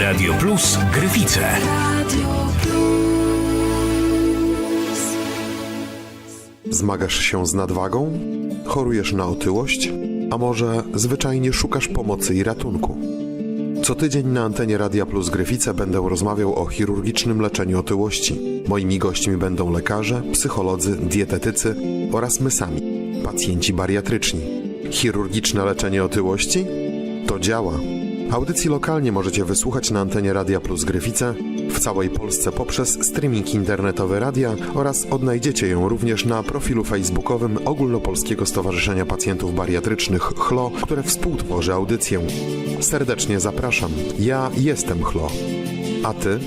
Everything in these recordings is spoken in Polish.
Radio Plus Gryfice. Zmagasz się z nadwagą? Chorujesz na otyłość? A może zwyczajnie szukasz pomocy i ratunku? Co tydzień na antenie Radia Plus Gryfice będę rozmawiał o chirurgicznym leczeniu otyłości. Moimi gośćmi będą lekarze, psycholodzy, dietetycy oraz my sami, pacjenci bariatryczni. Chirurgiczne leczenie otyłości? To działa. Audycji lokalnie możecie wysłuchać na antenie Radia Plus Gryfice w całej Polsce poprzez streaming internetowy radia oraz odnajdziecie ją również na profilu facebookowym Ogólnopolskiego Stowarzyszenia Pacjentów Bariatrycznych CHLO, które współtworzy audycję. Serdecznie zapraszam. Ja jestem CHLO. A ty?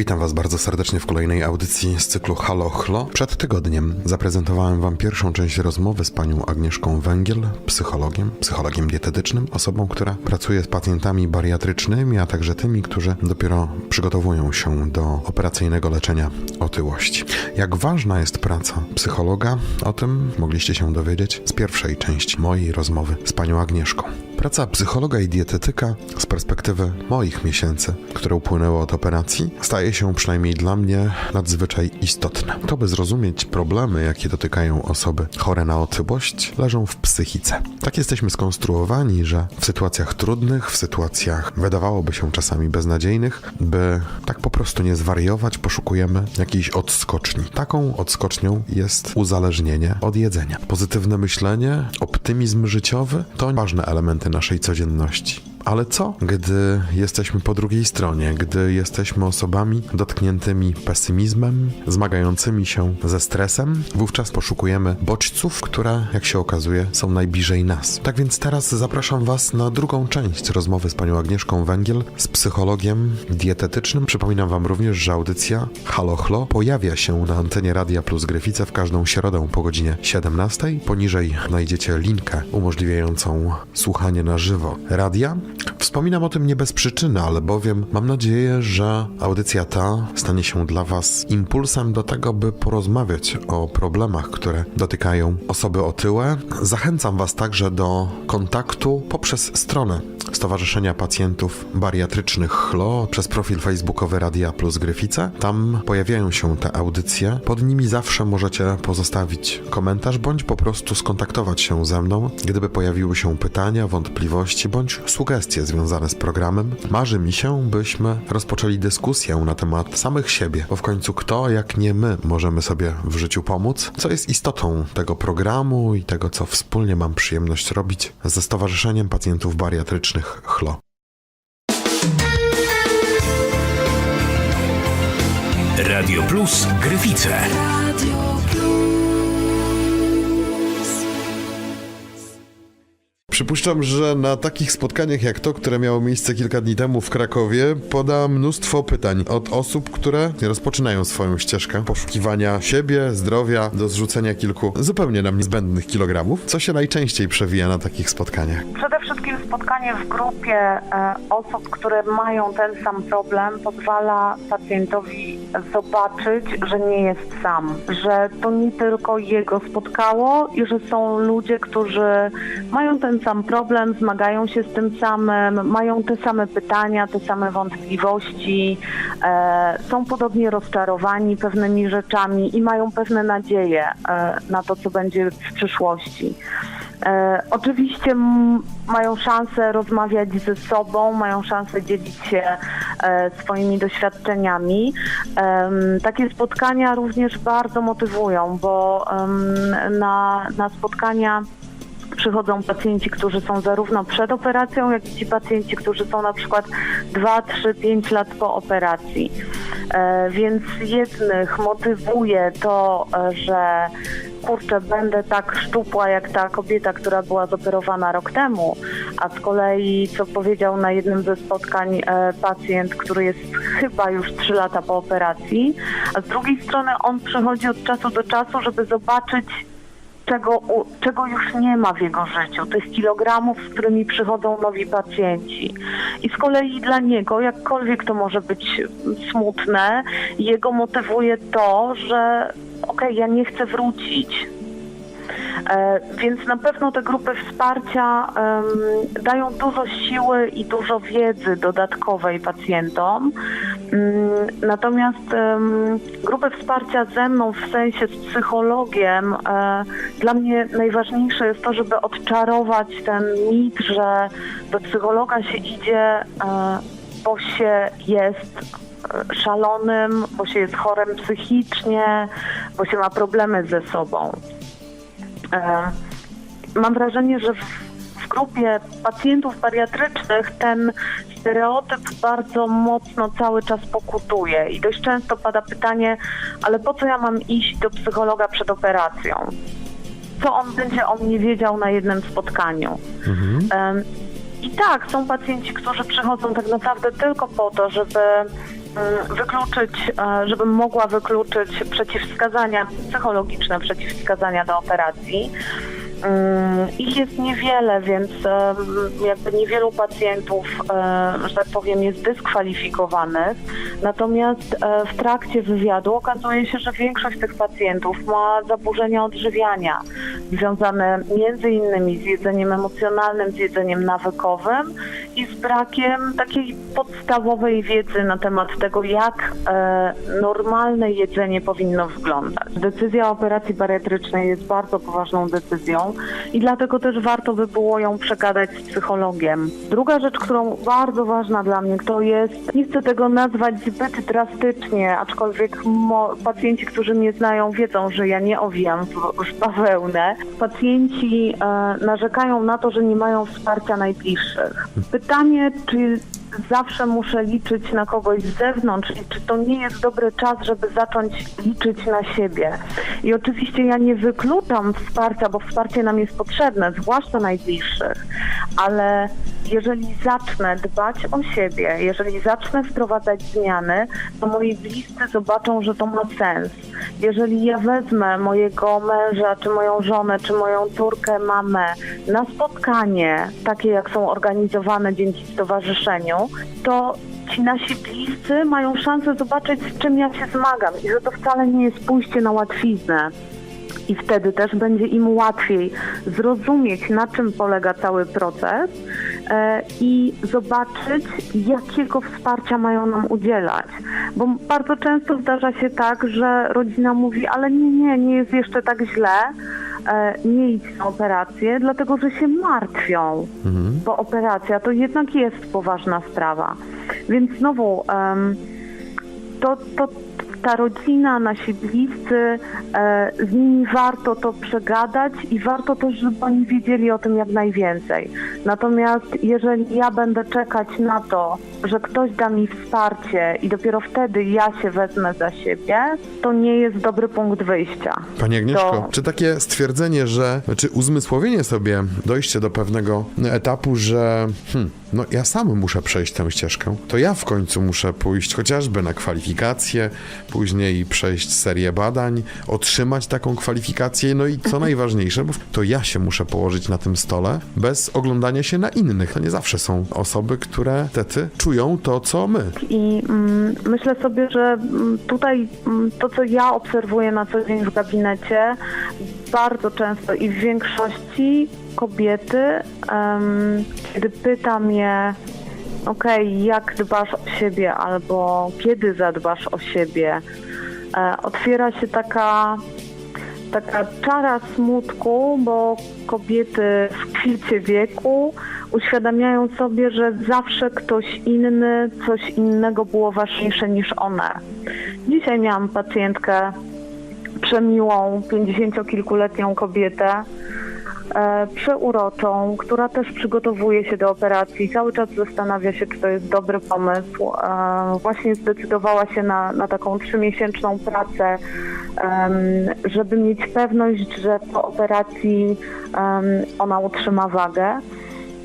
Witam Was bardzo serdecznie w kolejnej audycji z cyklu Halo Chlo. Przed tygodniem zaprezentowałem Wam pierwszą część rozmowy z panią Agnieszką Węgiel, psychologiem, psychologiem dietetycznym, osobą, która pracuje z pacjentami bariatrycznymi, a także tymi, którzy dopiero przygotowują się do operacyjnego leczenia otyłości. Jak ważna jest praca psychologa, o tym mogliście się dowiedzieć z pierwszej części mojej rozmowy z panią Agnieszką. Praca psychologa i dietetyka z perspektywy moich miesięcy, które upłynęły od operacji, staje się przynajmniej dla mnie nadzwyczaj istotna. To, by zrozumieć problemy, jakie dotykają osoby chore na otyłość, leżą w psychice. Tak jesteśmy skonstruowani, że w sytuacjach trudnych, w sytuacjach wydawałoby się czasami beznadziejnych, by tak po prostu nie zwariować, poszukujemy jakiejś odskoczni. Taką odskocznią jest uzależnienie od jedzenia. Pozytywne myślenie, optymizm życiowy to ważne elementy naszej codzienności. Ale co, gdy jesteśmy po drugiej stronie, gdy jesteśmy osobami dotkniętymi pesymizmem, zmagającymi się ze stresem? Wówczas poszukujemy bodźców, które, jak się okazuje, są najbliżej nas. Tak więc teraz zapraszam Was na drugą część rozmowy z panią Agnieszką Węgiel, z psychologiem dietetycznym. Przypominam Wam również, że audycja Halo Chlo pojawia się na antenie Radia Plus Gryfice w każdą środę po godzinie 17. Poniżej znajdziecie linkę umożliwiającą słuchanie na żywo radia. Wspominam o tym nie bez przyczyny, ale bowiem mam nadzieję, że audycja ta stanie się dla Was impulsem do tego, by porozmawiać o problemach, które dotykają osoby otyłe. Zachęcam Was także do kontaktu poprzez stronę Stowarzyszenia Pacjentów Bariatrycznych CHLO przez profil facebookowy Radia Plus Gryfice. Tam pojawiają się te audycje. Pod nimi zawsze możecie pozostawić komentarz bądź po prostu skontaktować się ze mną, gdyby pojawiły się pytania, wątpliwości bądź sugestie związane z programem. Marzy mi się, byśmy rozpoczęli dyskusję na temat samych siebie, bo w końcu kto, jak nie my, możemy sobie w życiu pomóc, co jest istotą tego programu i tego, co wspólnie mam przyjemność robić ze Stowarzyszeniem Pacjentów Bariatrycznych CHLO. Radio Plus Gryfice. Przypuszczam, że na takich spotkaniach jak to, które miało miejsce kilka dni temu w Krakowie, poda mnóstwo pytań od osób, które rozpoczynają swoją ścieżkę poszukiwania siebie, zdrowia, do zrzucenia kilku zupełnie nam niezbędnych kilogramów. Co się najczęściej przewija na takich spotkaniach? Przede wszystkim spotkanie w grupie e, osób, które mają ten sam problem, pozwala pacjentowi zobaczyć, że nie jest sam, że to nie tylko jego spotkało i że są ludzie, którzy mają ten sam problem, zmagają się z tym samym, mają te same pytania, te same wątpliwości, e, są podobnie rozczarowani pewnymi rzeczami i mają pewne nadzieje e, na to, co będzie w przyszłości. E, oczywiście mają szansę rozmawiać ze sobą, mają szansę dzielić się swoimi doświadczeniami. Takie spotkania również bardzo motywują, bo na, na spotkania przychodzą pacjenci, którzy są zarówno przed operacją, jak i ci pacjenci, którzy są na przykład 2, 3, 5 lat po operacji. E, więc jednych motywuje to, e, że kurczę, będę tak szczupła jak ta kobieta, która była zoperowana rok temu, a z kolei, co powiedział na jednym ze spotkań e, pacjent, który jest chyba już 3 lata po operacji, a z drugiej strony on przychodzi od czasu do czasu, żeby zobaczyć czego, czego już nie ma w jego życiu, tych kilogramów, z którymi przychodzą nowi pacjenci. I z kolei dla niego, jakkolwiek to może być smutne, jego motywuje to, że okej, ja nie chcę wrócić. E, Więc na pewno te grupy wsparcia dają dużo siły i dużo wiedzy dodatkowej pacjentom. Mm, Natomiast grupy wsparcia ze mną, w sensie z psychologiem, e, dla mnie najważniejsze jest to, żeby odczarować ten mit, że do psychologa się idzie, e, bo się jest szalonym, bo się jest chorym psychicznie, bo się ma problemy ze sobą. E, Mam wrażenie, że w, grupie pacjentów bariatrycznych ten stereotyp bardzo mocno cały czas pokutuje i dość często pada pytanie, ale po co ja mam iść do psychologa przed operacją? Co on będzie o mnie wiedział na jednym spotkaniu? Em, I tak, są pacjenci, którzy przychodzą tak naprawdę tylko po to, żeby wykluczyć, e, żebym mogła wykluczyć przeciwwskazania psychologiczne, przeciwwskazania do operacji. Mm, Ich jest niewiele, więc jakby niewielu pacjentów, że tak powiem, jest dyskwalifikowanych. Natomiast w trakcie wywiadu okazuje się, że większość tych pacjentów ma zaburzenia odżywiania związane między innymi z jedzeniem emocjonalnym, z jedzeniem nawykowym i z brakiem takiej podstawowej wiedzy na temat tego, jak e, normalne jedzenie powinno wyglądać. Decyzja o operacji bariatrycznej jest bardzo poważną decyzją i dlatego też warto by było ją przegadać z psychologiem. Druga rzecz, którą bardzo ważna dla mnie, to jest, nie chcę tego nazwać zbyt drastycznie, aczkolwiek pacjenci, którzy mnie znają, wiedzą, że ja nie owijam w bawełnę. Pacjenci e, narzekają na to, że nie mają wsparcia najbliższych. Pytanie, czy zawsze muszę liczyć na kogoś z zewnątrz i czy to nie jest dobry czas, żeby zacząć liczyć na siebie. I oczywiście ja nie wykluczam wsparcia, bo wsparcie nam jest potrzebne, zwłaszcza najbliższych, ale jeżeli zacznę dbać o siebie, jeżeli zacznę wprowadzać zmiany, to moi bliscy zobaczą, że to ma sens. Jeżeli ja wezmę mojego męża, czy moją żonę, czy moją córkę, mamę na spotkanie, takie jak są organizowane dzięki stowarzyszeniu, to ci nasi bliscy mają szansę zobaczyć, z czym ja się zmagam i że to wcale nie jest pójście na łatwiznę. I wtedy też będzie im łatwiej zrozumieć, na czym polega cały proces e, i zobaczyć, jakiego wsparcia mają nam udzielać. Bo bardzo często zdarza się tak, że rodzina mówi, ale nie, nie, nie jest jeszcze tak źle, nie idź na operację, dlatego że się martwią, bo operacja to jednak jest poważna sprawa. Więc znowu, to, to ta rodzina, nasi bliscy, e, z nimi warto to przegadać i warto też, żeby oni wiedzieli o tym jak najwięcej. Natomiast jeżeli ja będę czekać na to, że ktoś da mi wsparcie i dopiero wtedy ja się wezmę za siebie, to nie jest dobry punkt wyjścia. Pani Agnieszko, To- czy takie stwierdzenie, że, czy uzmysłowienie sobie, dojście do pewnego etapu, że hmm, no ja sam muszę przejść tę ścieżkę, to ja w końcu muszę pójść chociażby na kwalifikacje, później przejść serię badań, otrzymać taką kwalifikację, no i co najważniejsze, bo to ja się muszę położyć na tym stole bez oglądania się na innych. To nie zawsze są osoby, które tety czują to, co my. I mm, myślę sobie, że mm, tutaj mm, to, co ja obserwuję na co dzień w gabinecie, bardzo często i w większości kobiety, em, kiedy pytam je, okej, jak dbasz o siebie albo kiedy zadbasz o siebie, e, otwiera się taka taka czara smutku, bo kobiety w kwiecie wieku uświadamiają sobie, że zawsze ktoś inny, coś innego było ważniejsze niż one. Dzisiaj miałam pacjentkę przemiłą, 50-kilkuletnią kobietę, przeuroczą, która też przygotowuje się do operacji. Cały czas zastanawia się, czy to jest dobry pomysł. E, właśnie zdecydowała się na, na taką trzymiesięczną pracę, żeby mieć pewność, że po operacji ona utrzyma wagę.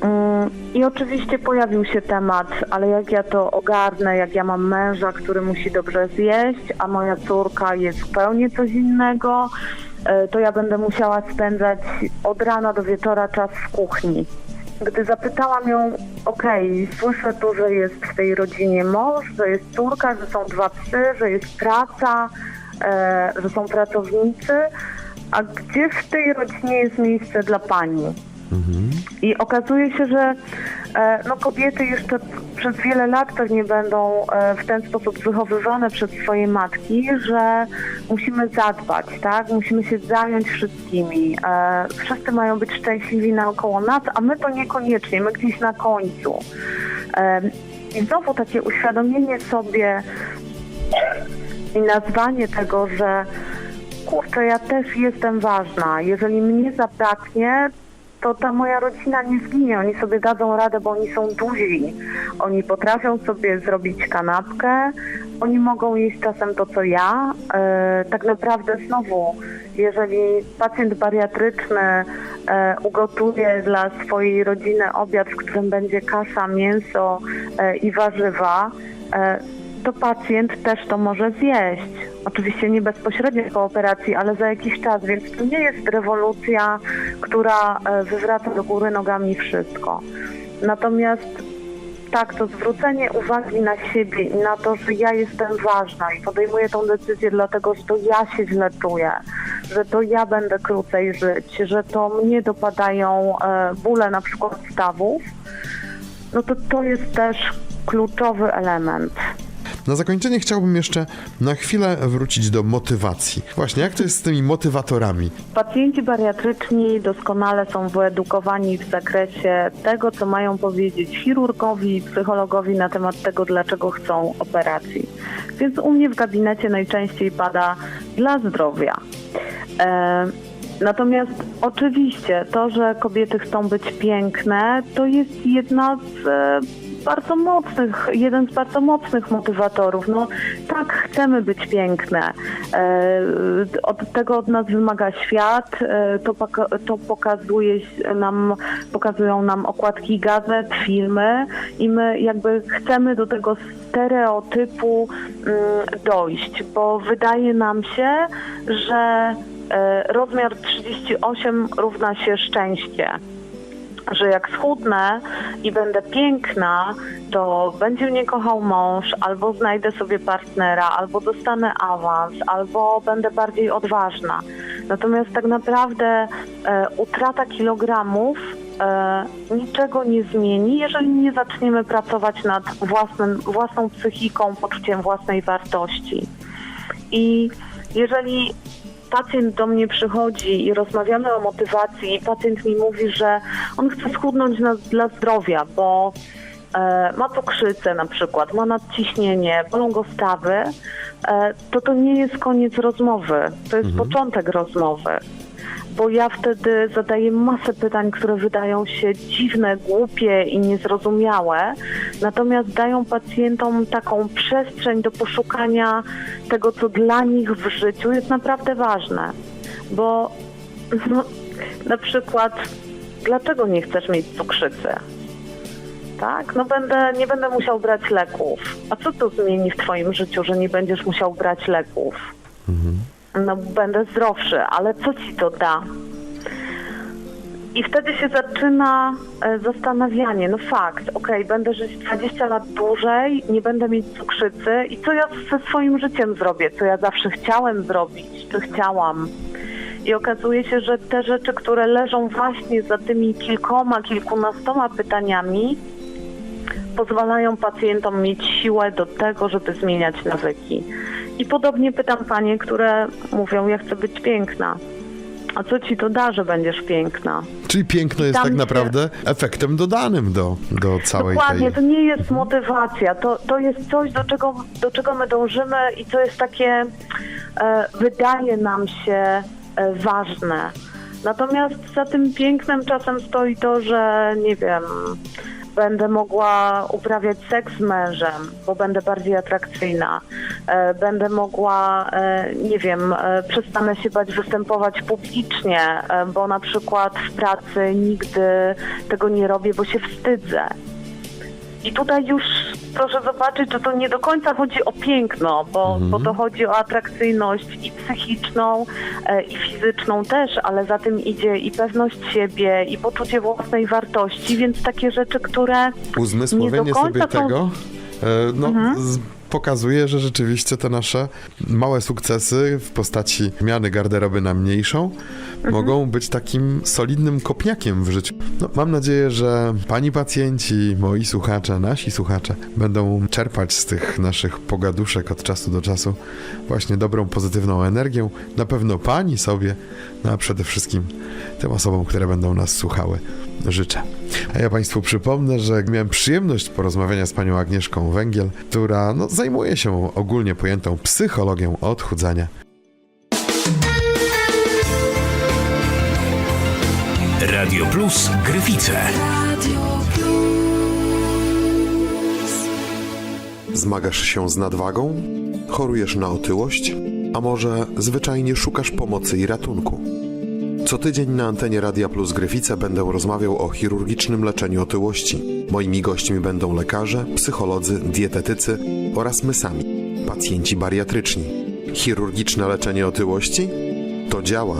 Mm, I oczywiście pojawił się temat, ale jak ja to ogarnę, jak ja mam męża, który musi dobrze zjeść, a moja córka jest zupełnie coś innego, e, to ja będę musiała spędzać od rana do wieczora czas w kuchni. Gdy zapytałam ją, okej, słyszę tu, że jest w tej rodzinie mąż, że jest córka, że są dwa psy, że jest praca, e, że są pracownicy, a gdzie w tej rodzinie jest miejsce dla pani? I okazuje się, że e, no, kobiety jeszcze przez wiele lat pewnie będą e, w ten sposób wychowywane przez swoje matki, że musimy zadbać, tak? Musimy się zająć wszystkimi. E, wszyscy mają być szczęśliwi naokoło nas, a my to niekoniecznie, my gdzieś na końcu. I znowu takie uświadomienie sobie i nazwanie tego, że kurczę, ja też jestem ważna. Jeżeli mnie zabraknie, to ta moja rodzina nie zginie. Oni sobie dadzą radę, bo oni są duzi. Oni potrafią sobie zrobić kanapkę. Oni mogą jeść czasem to, co ja. E, tak naprawdę znowu, jeżeli pacjent bariatryczny e, ugotuje dla swojej rodziny obiad, w którym będzie kasza, mięso e, i warzywa, e, to pacjent też to może zjeść. Oczywiście nie bezpośrednio po operacji, ale za jakiś czas, więc to nie jest rewolucja, która e, wywraca do góry nogami wszystko. Natomiast tak, to zwrócenie uwagi na siebie i na to, że ja jestem ważna i podejmuję tą decyzję dlatego, że to ja się źle czuję, że to ja będę krócej żyć, że to mnie dopadają e, bóle na przykład stawów, no to to jest też kluczowy element. Na zakończenie chciałbym jeszcze na chwilę wrócić do motywacji. Właśnie, jak to jest z tymi motywatorami? Pacjenci bariatryczni doskonale są wyedukowani w zakresie tego, co mają powiedzieć chirurgowi i psychologowi na temat tego, dlaczego chcą operacji. Więc u mnie w gabinecie najczęściej pada dla zdrowia. E, Natomiast oczywiście to, że kobiety chcą być piękne, to jest jedna z e, bardzo mocnych, jeden z bardzo mocnych motywatorów. No tak, chcemy być piękne. E, od tego od nas wymaga świat, e, to, to pokazuje nam, pokazują nam okładki gazet, filmy i my jakby chcemy do tego stereotypu mm, dojść, bo wydaje nam się, że rozmiar 38 równa się szczęście że jak schudnę i będę piękna, to będzie mnie kochał mąż, albo znajdę sobie partnera, albo dostanę awans, albo będę bardziej odważna. Natomiast tak naprawdę e, utrata kilogramów e, niczego nie zmieni, jeżeli nie zaczniemy pracować nad własnym, własną psychiką, poczuciem własnej wartości. I jeżeli pacjent do mnie przychodzi i rozmawiamy o motywacji i pacjent mi mówi, że on chce schudnąć na, dla zdrowia, bo e, ma cukrzycę na przykład, ma nadciśnienie, bolą go stawy, e, to to nie jest koniec rozmowy, to jest początek rozmowy. Bo ja wtedy zadaję masę pytań, które wydają się dziwne, głupie i niezrozumiałe, natomiast dają pacjentom taką przestrzeń do poszukania tego, co dla nich w życiu jest naprawdę ważne. Bo no, na przykład, dlaczego nie chcesz mieć cukrzycy? Tak, no będę, nie będę musiał brać leków. A co to zmieni w twoim życiu, że nie będziesz musiał brać leków? No będę zdrowszy, ale co ci to da? I wtedy się zaczyna e, zastanawianie, no fakt, okej, będę żyć 20 lat dłużej, nie będę mieć cukrzycy i co ja ze swoim życiem zrobię, co ja zawsze chciałem zrobić, czy chciałam. I okazuje się, że te rzeczy, które leżą właśnie za tymi kilkoma, kilkunastoma pytaniami, pozwalają pacjentom mieć siłę do tego, żeby zmieniać nawyki. I podobnie pytam panie, które mówią, ja chcę być piękna. A co ci to da, że będziesz piękna? Czyli piękno jest tak się- naprawdę efektem dodanym do, do całej Dokładnie, to tej... nie jest motywacja, to, to jest coś, do czego, do czego my dążymy i co jest takie, e, wydaje nam się e, ważne. Natomiast za tym pięknem czasem stoi to, że nie wiem, będę mogła uprawiać seks z mężem, bo będę bardziej atrakcyjna. E, będę mogła, e, nie wiem, e, przestanę się bać występować publicznie, bo na przykład w pracy nigdy tego nie robię, bo się wstydzę. I tutaj już proszę zobaczyć, że to nie do końca chodzi o piękno, bo, bo to chodzi o atrakcyjność i psychiczną, e, i fizyczną też, ale za tym idzie i pewność siebie, i poczucie własnej wartości, więc takie rzeczy, które Uzmysłowienie nie do końca sobie tego, no, z, pokazuje, że rzeczywiście te nasze małe sukcesy w postaci zmiany garderoby na mniejszą mogą być takim solidnym kopniakiem w życiu. No, mam nadzieję, że pani pacjenci, moi słuchacze, nasi słuchacze będą czerpać z tych naszych pogaduszek od czasu do czasu właśnie dobrą, pozytywną energią. Na pewno pani sobie, no a przede wszystkim tym osobom, które będą nas słuchały, życzę. A ja Państwu przypomnę, że miałem przyjemność porozmawiania z panią Agnieszką Węgiel, która no, zajmuje się ogólnie pojętą psychologią odchudzania. Radio Plus Gryfice. Zmagasz się z nadwagą? Chorujesz na otyłość? A może zwyczajnie szukasz pomocy i ratunku? Co tydzień na antenie Radia Plus Gryfice będę rozmawiał o chirurgicznym leczeniu otyłości. Moimi gośćmi będą lekarze, psycholodzy, dietetycy oraz my sami, pacjenci bariatryczni. Chirurgiczne leczenie otyłości? To działa.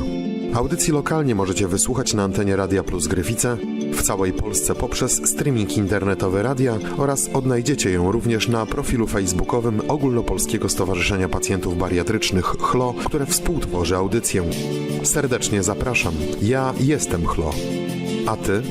Audycji lokalnie możecie wysłuchać na antenie Radia Plus Gryfice w całej Polsce poprzez streaming internetowy radia oraz odnajdziecie ją również na profilu facebookowym Ogólnopolskiego Stowarzyszenia Pacjentów Bariatrycznych CHLO, które współtworzy audycję. Serdecznie zapraszam. Ja jestem CHLO. A ty?